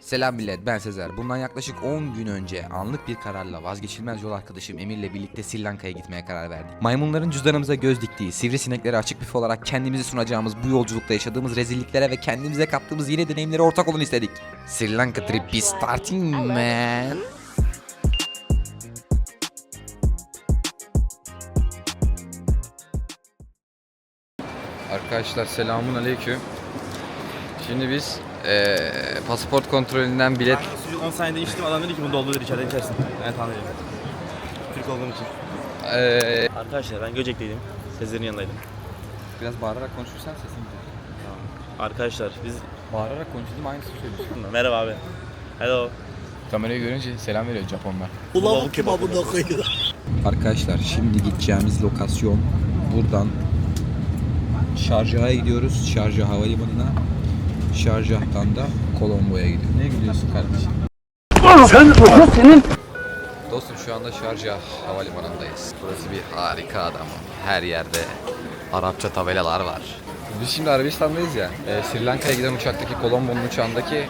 Selam millet ben Sezer. Bundan yaklaşık 10 gün önce anlık bir kararla vazgeçilmez yol arkadaşım Emir'le birlikte Sri Lanka'ya gitmeye karar verdik. Maymunların cüzdanımıza göz diktiği, sivrisineklere açık büfe olarak kendimizi sunacağımız bu yolculukta yaşadığımız rezilliklere ve kendimize kattığımız yeni deneyimlere ortak olun istedik. Sri Lanka trip is starting man. Arkadaşlar selamun aleyküm. Şimdi biz eee, pasaport kontrolünden bilet Suyu 10 saniyede içtim adam dedi ki bunu doldurur içeriden içersin. Ben tahmin ediyorum. Türk olduğum için. eee, Arkadaşlar ben Göcek'teydim. Sezer'in yanındaydım. biraz bağırarak konuşursan sesin gider. Arkadaşlar biz... Bağırarak konuştum aynısını söylüyorsun. Merhaba abi. Hello. Kamerayı görünce selam veriyor Japonlar. Ulan kebabı Arkadaşlar şimdi gideceğimiz lokasyon buradan Şarjah'a gidiyoruz. Şarjah Havalimanı'na. Şarjah'tan da Kolombo'ya gidiyor. Ne gülüyorsun kardeşim? Dostum şu anda Şarjah Havalimanı'ndayız. Burası bir harika adam. Her yerde Arapça tabelalar var. Biz şimdi Arabistan'dayız ya. Ee, Sri Lanka'ya giden uçaktaki Kolombo'nun uçağındaki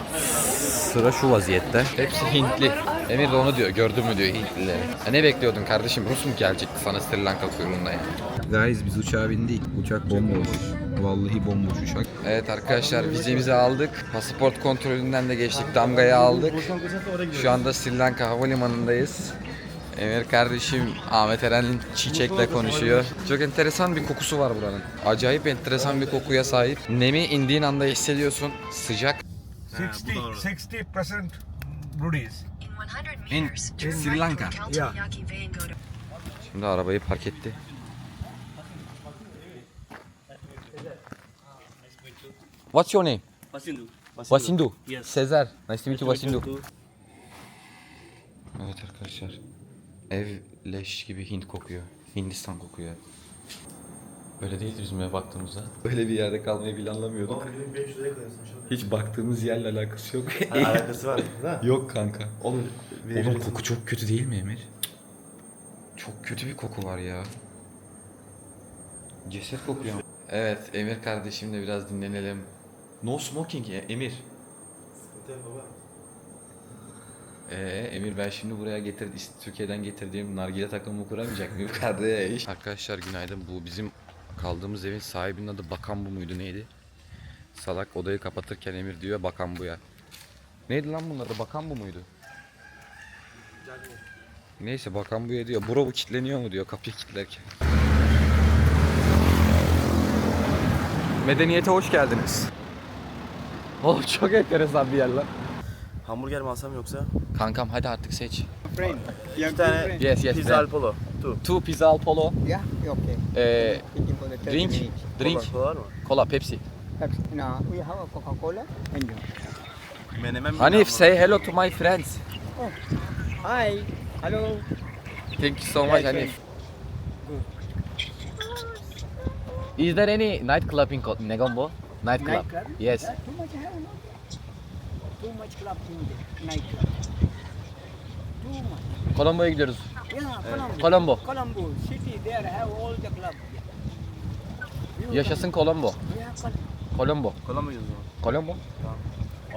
sıra şu vaziyette. Hepsi Hintli. Emir de onu diyor. Gördün mü diyor Hintlileri. Ya ne bekliyordun kardeşim? Rus mu gelecekti sana Sri Lanka kuyruğunda ya? Guys biz uçağa bindik. Uçak bomboş. Vallahi bomboş uçak. Evet arkadaşlar vizemizi aldık. Pasaport kontrolünden de geçtik. Damgayı aldık. Şu anda Sri Lanka havalimanındayız. Emir kardeşim Ahmet Eren'in çiçekle konuşuyor. Çok enteresan bir kokusu var buranın. Acayip enteresan bir kokuya sahip. Nemi indiğin anda hissediyorsun. Sıcak. 60 60% Rudies. In In Sri Lanka. Şimdi arabayı park etti. What's your name? Vasindu. Vasindu. Yes. Sezer. Nice to meet you Vasindu. Evet arkadaşlar. Ev leş gibi Hint kokuyor. Hindistan kokuyor. Öyle değildi bizim eve baktığımızda. Böyle bir yerde kalmayı planlamıyorduk. 500 liraya kalıyorsun Hiç baktığımız yerle alakası yok. Alakası var mi? yok kanka. Oğlum, Oğlum koku çok kötü değil mi Emir? Çok kötü bir koku var ya. Ceset kokuyor. Evet Emir kardeşimle biraz dinlenelim. No smoking e- Emir. Ee Emir ben şimdi buraya getir Türkiye'den getirdiğim nargile takımı kuramayacak mıyım kardeş? Arkadaşlar günaydın. Bu bizim kaldığımız evin sahibinin adı Bakan bu muydu neydi? Salak odayı kapatırken Emir diyor Bakan bu ya. Neydi lan bunlar adı Bakan bu muydu? Neyse bakan bu diyor. Bro bu kilitleniyor mu diyor kapıyı kilitlerken. Medeniyete hoş geldiniz. Oğlum çok enteresan bir yer lan. Hamburger mi alsam yoksa? Kankam hadi artık seç. Friend. İki tane Yes yes. pizza al polo. Tu. Two pizza al polo. Yeah, okay. Ee, Waiting for the 30 drink, minutes. drink, Kola, kola var mı? kola, Pepsi. Pepsi. No, we have a Coca-Cola and you. Menemen mi? Hanif say hello to my friends. Hi. Hello. Thank you so much Hanif. Is there any night club in Ko- Negombo? Night club. Night club? Yes. Yeah, too much have no? Too much club in the night club. Too much. Colombo'ya gidiyoruz. Yeah, Colombo. Colombo. Colombo city there have all the club. You Yaşasın Colombo. Yeah, Colombo. Colombo. Yiyorsun? Colombo.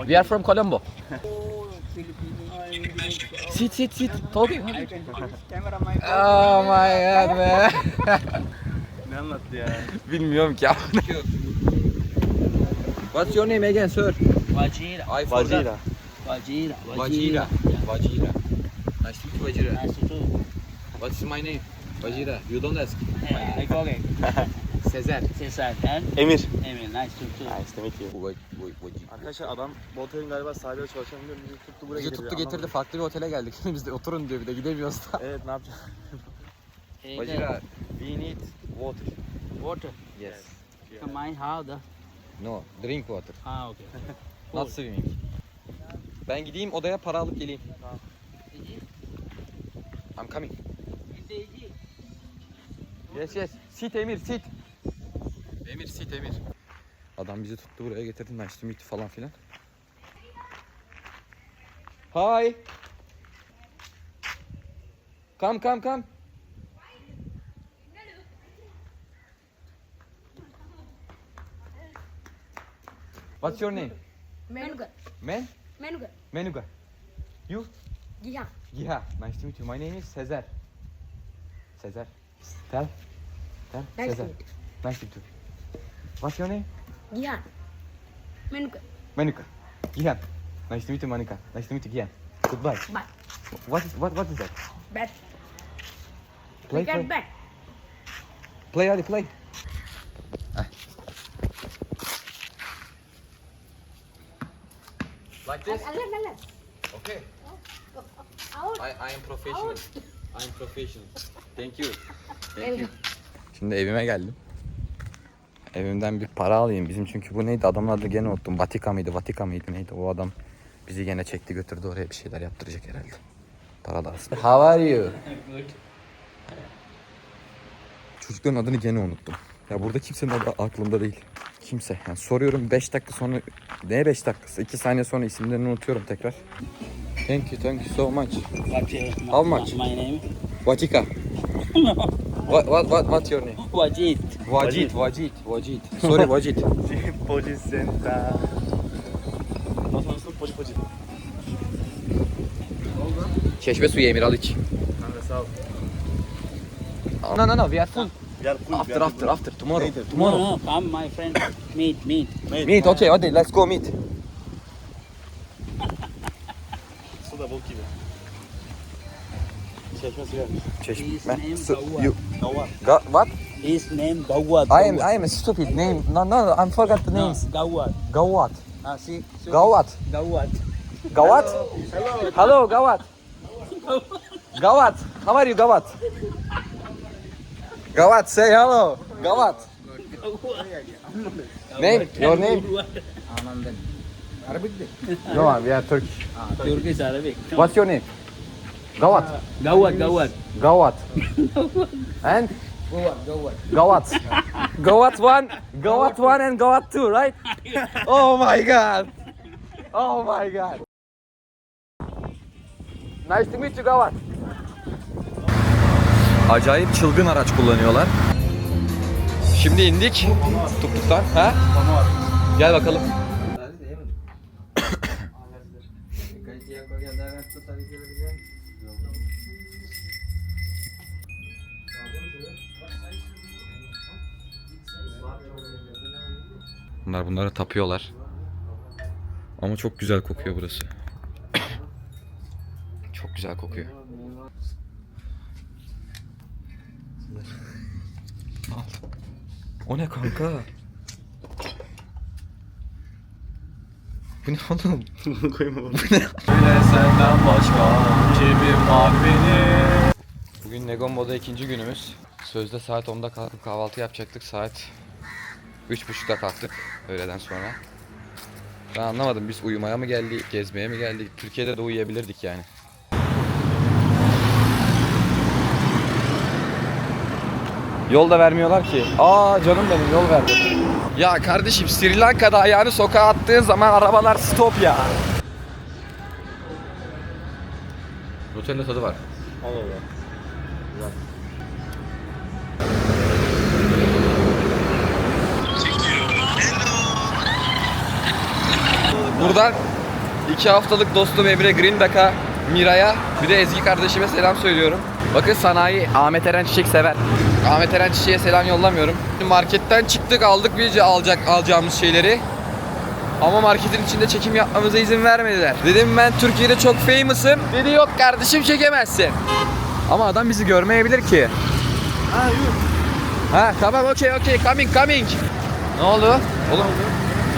We are from Colombo. Sit sit sit. Talking. Oh my god man. Ne anlattı ya? Bilmiyorum ki. What's your name again sir? Vajira. I forgot. Vajira. Vajira. Vajira. Vajira. Nice to meet you Vajira. Nice to meet you. What's my name? Vajira. You don't ask. Hey, okay. Sezer. Cesar and Emir. Emil. Nice to meet you. Nice to meet you. Arkadaşlar adam bu otelin galiba sahibi çalışamıyor. Bizi tuttu buraya Bizi getirdi. tuttu getirdi Anlamadım. farklı bir otele geldik. Biz de oturun diyor bir de gidemiyoruz da. Evet ne yapacağız? Vajira. We need water. Water. Yes. Come on, how the? No. Drink water. Ah, okay. Not swimming. Ben gideyim odaya para alıp geleyim. I'm coming. Yes yes. Sit Emir sit. Emir sit Emir. Adam bizi tuttu buraya getirdi. To meet you falan filan. Hi. Come come come. What's your name? Menuga. Man? Menuga. Menuga. You? Giha. Yeah, nice to meet you. My name is Sezer. Sezer. Tell. Tell. Nice to meet Nice to meet you. What's your name? Gihan. Menuga. Manuka. Gihan. Nice to meet you, Manuka. Nice to meet you, Gihan. Goodbye. Bye. What is what what is that? Bat. Play, We play. bat. Play hadi play. Ah. Like alas. Okay. Out. I, I am professional. I am professional. Thank you. Thank you. Şimdi evime geldim. Evimden bir para alayım bizim çünkü bu neydi adamın adını gene unuttum. Vatika mıydı Vatika mıydı neydi o adam bizi gene çekti götürdü oraya bir şeyler yaptıracak herhalde. Para da. How are you? Çocukların adını gene unuttum. Ya burada kimsenin adı aklımda değil. Kimse. Yani soruyorum 5 dakika sonra ne 5 dakikası? 2 saniye sonra isimlerini unutuyorum tekrar. Thank you, thank you so much. What is How much? my name? Vatika. what, what, what, what's your name? Wajid. Vacit, Vacit, Vacit. Sorry Vacit. Polis center. Polis polis. Çeşme suyu Emir al iç. Kanka sağ ol. No no no we are full. We are full. After after after tomorrow. Later. Tomorrow. no, come, my friend. Meet, meet. Meet okay hadi let's go meet. Su da bok gibi. Çeşme suyu. Çeşme. His name su, Gawad. you, Gavvar. ga, what? His name Gawad. I am I am a stupid name. No no I forgot the names. Gawad. Gawat. Ah, see? so- Gawat. Gawad. Gawat? Hello. Hello Gawat. Gawat. How are you Gawat? Gawat say hello. Gawat. Name? Your name? No, we are Turkish. Ah, Turkish Arabic. What's your name? Gawat. Gawad, Gawad. Gawat. and? Gawat. Gawat. Gawat one, Gawat one and Gawat two, right? Oh my god. Oh my god. Nice to meet you Gawat. Acayip çılgın araç kullanıyorlar. Şimdi indik tuktuktan. Ha? Gel bakalım. Bunlar bunlara tapıyorlar. Ama çok güzel kokuyor burası. çok güzel kokuyor. Al. O ne kanka? Bu ne oğlum? Bunu koyma bana. Senden başka kimim var benim? Bugün Negombo'da ikinci günümüz. Sözde saat 10'da kalkıp kahvaltı yapacaktık. Saat 3.30'da kalktık öğleden sonra. Ben anlamadım biz uyumaya mı geldik, gezmeye mi geldik? Türkiye'de de uyuyabilirdik yani. Yol da vermiyorlar ki. Aa canım benim yol verdi. Ya kardeşim Sri Lanka'da ayağını sokağa attığın zaman arabalar stop ya. Nutella tadı var. Allah Allah. Buradan iki haftalık dostum Emre Greenback'a, Miray'a bir de Ezgi kardeşime selam söylüyorum. Bakın sanayi Ahmet Eren Çiçek sever. Ahmet Eren Çiçek'e selam yollamıyorum. Marketten çıktık aldık bir alacak alacağımız şeyleri. Ama marketin içinde çekim yapmamıza izin vermediler. Dedim ben Türkiye'de çok famous'ım. Dedi yok kardeşim çekemezsin. Ama adam bizi görmeyebilir ki. Ha yürü. Ha tamam okey okey coming coming. Ne oldu? Oğlum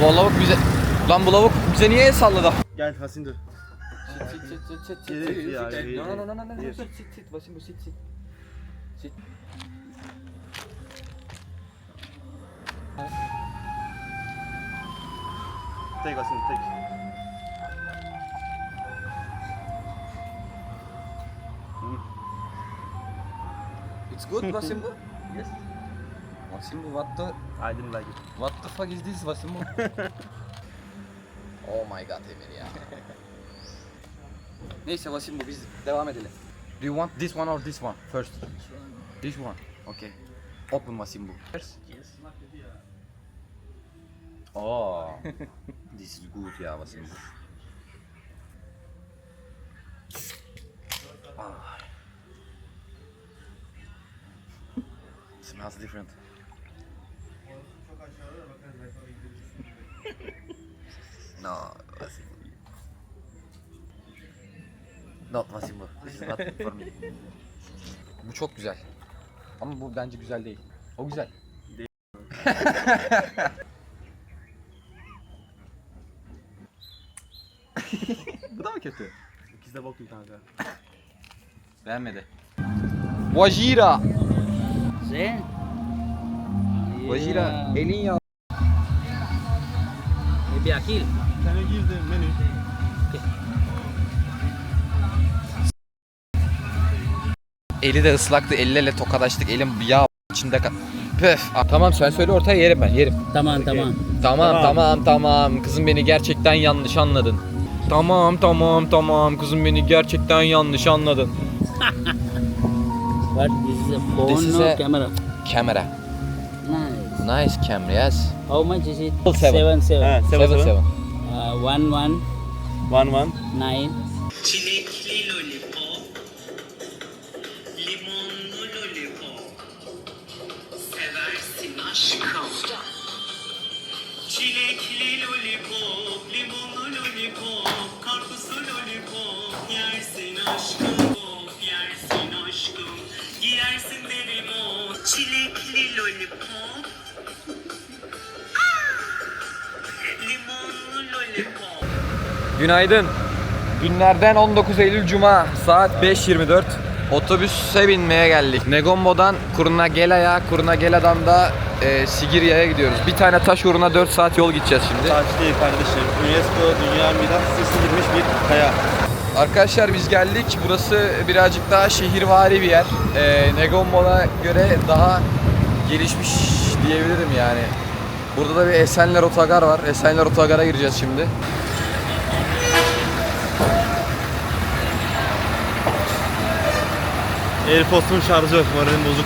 bu lavuk bize... Lan bu lavuk bize niye el salladı? Gel Hasin dur. Gel ya. No no no no no no Gel. sit sit sit Vasim bu sit sit. Sit. Tek Hasin tek. It's good Vasim bu. Yes. Vasim bu what the I didn't like it. what the fuck is this Vasim bu? oh my god Emir ya. Neyse Vasim bu biz devam edelim. Do you want this one or this one first? This one. Okay. Open Vasim bu. First. Oh, this is good ya basın. Ah. Smells different. no, basın. No, basın bu. This is not for me. bu çok güzel. Ama bu bence güzel değil. O güzel. Değil. Bu da mı kötü? İkisi de bok gibi kanka. Beğenmedi. Vajira. Sen? Vajira. Elin ya. Maybe Akil. Sen girdi menü. Eli de ıslaktı. Elle tokalaştık. Elim yağ içinde kal. Püf. Ah, Tamam sen söyle ortaya yerim ben yerim. Tamam tamam. Tamam tamam tamam. Kızım beni gerçekten yanlış anladın. Tamam tamam tamam. Kızım beni gerçekten yanlış anladın. What this is a phone This is or a- camera? Kamera. Nice. Nice camera yes. How much is it? Seven. Seven seven. He, seven seven. Uh, one one One one. nine. Çilekli Çilekli lollipop, limonlu lollipop, karpuzlu lollipop, yersin aşkım, yersin aşkım, giyersin derim o. Çilekli lollipop, limonlu lollipop. Günaydın. Günlerden 19 Eylül Cuma saat 5.24. Otobüse binmeye geldik. Negombo'dan Kurnagela'ya, Kurnagela'dan da e, Sigirya'ya gidiyoruz. Bir tane taş uğruna 4 saat yol gideceğiz şimdi. Taş değil kardeşim. UNESCO Dünya Miras Listesi'ne girmiş bir kaya. Arkadaşlar biz geldik. Burası birazcık daha şehirvari bir yer. E, Negombo'ya göre daha gelişmiş diyebilirim yani. Burada da bir Esenler Otogar var. Esenler Otogar'a gireceğiz şimdi. Airpods'un şarjı yok. Moralim bozuk.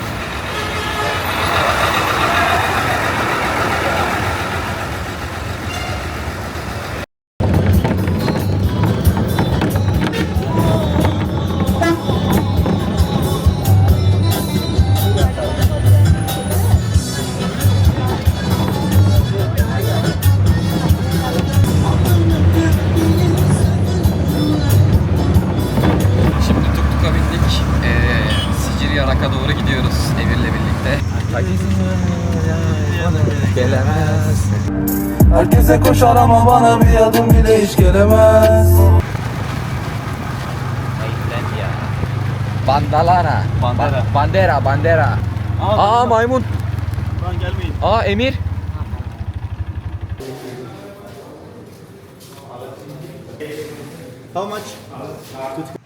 Koşar ama bana bir adım bile hiç gelemez Bandalana. Bandera. Ba- bandera, bandera. Aa maymun. Lan gelmeyin. Aa Emir. How much?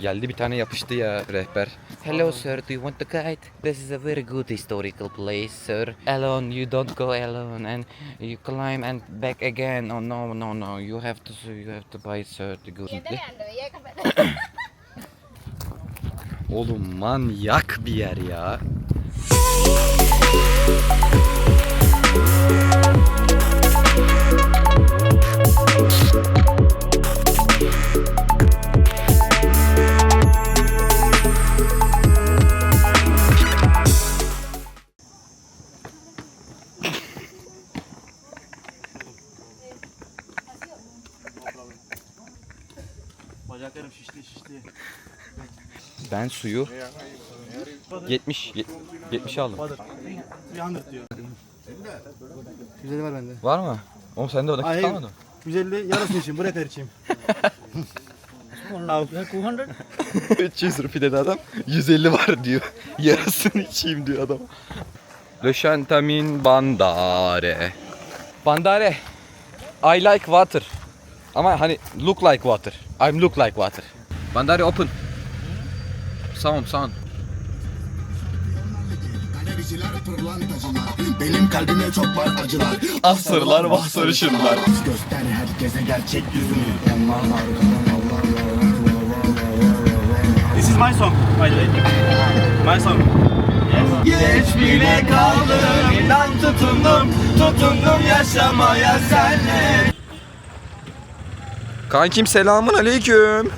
Geldi bir tane yapıştı ya rehber. Hello sir, do you want to guide? This is a very good historical place sir. Alone, you don't go alone and you climb and back again. Oh no no no, you have to you have to buy sir the good. Oğlum manyak bir yer ya. Bacaklarım şişti şişti. Ben suyu 70 ye- 70 aldım. Badır. 300 diyor. 150 var bende. Var mı? Oğlum sende o Hayır. kalmadı. 150 yarısını içeyim. Buraya kadar içeyim. Al. 300 rupi dedi adam. 150 var diyor. Yarısını içeyim diyor adam. Le Chantamin Bandare. Bandare. I like water. Ama hani look like water. I'm look like water. Bandare open. Sound sound. Benim kalbime çok var acılar Asırlar vah sarışınlar. Göster herkese gerçek yüzünü This is my song by the way. My song. Geç bile kaldım, inan tutundum, tutundum yaşamaya senle. Kankim selamun aleyküm.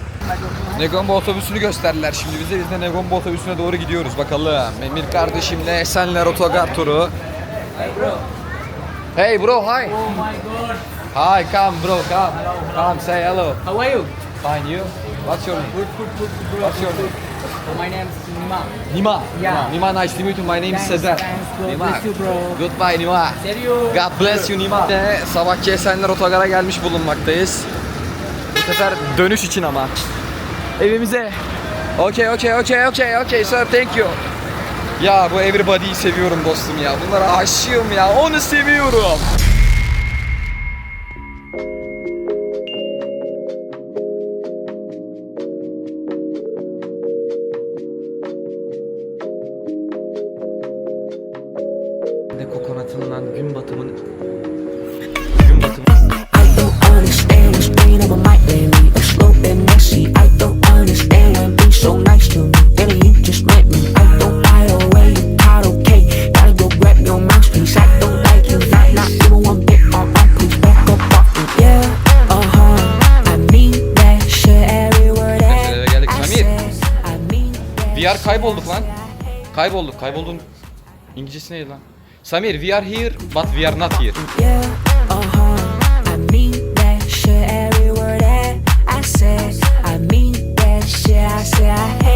Negombo otobüsünü gösterdiler şimdi bize. Biz de Negombo otobüsüne doğru gidiyoruz bakalım. Emir kardeşimle Esenler Otogar turu. Hey bro, hi. Oh my god. Hi, come bro, come. Come, say hello. How are you? Fine, you? What's your name? Good, good, good, good, bro. What's your name? My name is Nima. Nima. Yeah. Nima, nice to meet you. My name is Sezer. thanks, bro. Nima. Bless you, bro. Goodbye Nima. See you. God bless you Nima. De, sabahki Esenler Otogar'a gelmiş bulunmaktayız. Bu sefer dönüş için ama. Evimize. Okay, okay, okay, okay, okay sir, thank you. Ya bu everybody'yi seviyorum dostum ya. Bunlara aşığım ya. Onu seviyorum. VR kaybolduk lan. Kaybolduk. Kayboldun. İngilizcesi neydi lan? Samir we are here but we are not here. Uh-huh. I mean that shit, I mean that shit, I say I hate